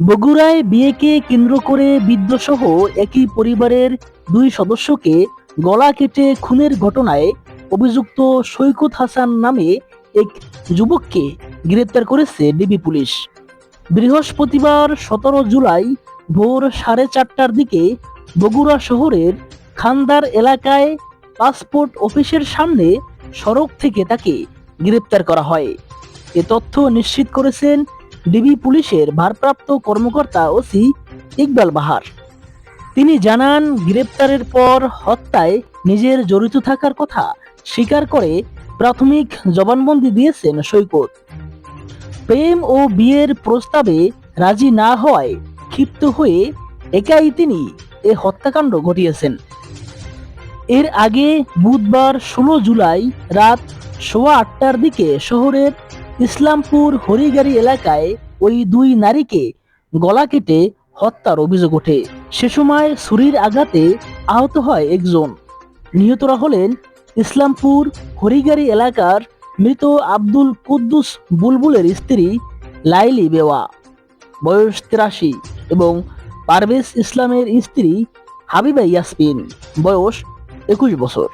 বগুড়ায় বিয়েকে কেন্দ্র করে বিদ্যসহ একই পরিবারের দুই সদস্যকে গলা কেটে খুনের ঘটনায় অভিযুক্ত সৈকত হাসান নামে এক যুবককে গ্রেপ্তার করেছে ডিবি পুলিশ। বৃহস্পতিবার সতেরো জুলাই ভোর সাড়ে চারটার দিকে বগুড়া শহরের খান্দার এলাকায় পাসপোর্ট অফিসের সামনে সড়ক থেকে তাকে গ্রেপ্তার করা হয়। এ তথ্য নিশ্চিত করেছেন ডিবি পুলিশের ভারপ্রাপ্ত কর্মকর্তা ওসি ইকবাল বাহার। তিনি জানান, গ্রেপ্তারের পর হত্যায় নিজের জড়িত থাকার কথা স্বীকার করে প্রাথমিক জবানবন্দি দিয়েছেন সৈকত। প্রেম ও বিয়ের প্রস্তাবে রাজি না হওয়ায় ক্ষিপ্ত হয়ে একাই তিনি এ হত্যাকাণ্ড ঘটিয়েছেন। এর আগে বুধবার ষোলো জুলাই রাত সোয়া আটটার দিকে শহরের ইসলামপুর হরিগাড়ি এলাকায় ওই দুই নারীকে গলা কেটে হত্যার অভিযোগ ওঠে। সে সময় ছুরির আঘাতে আহত হয় একজন। নিহতরা হলেন ইসলামপুর হরিগাড়ি এলাকার মৃত আব্দুল কুদ্দুস বুলবুলের স্ত্রী লাইলি বেওয়া। বয়স তিরাশি এবং পারভেজ ইসলামের স্ত্রী হাবিবা ইয়াসমিন। বয়স একুশ বছর।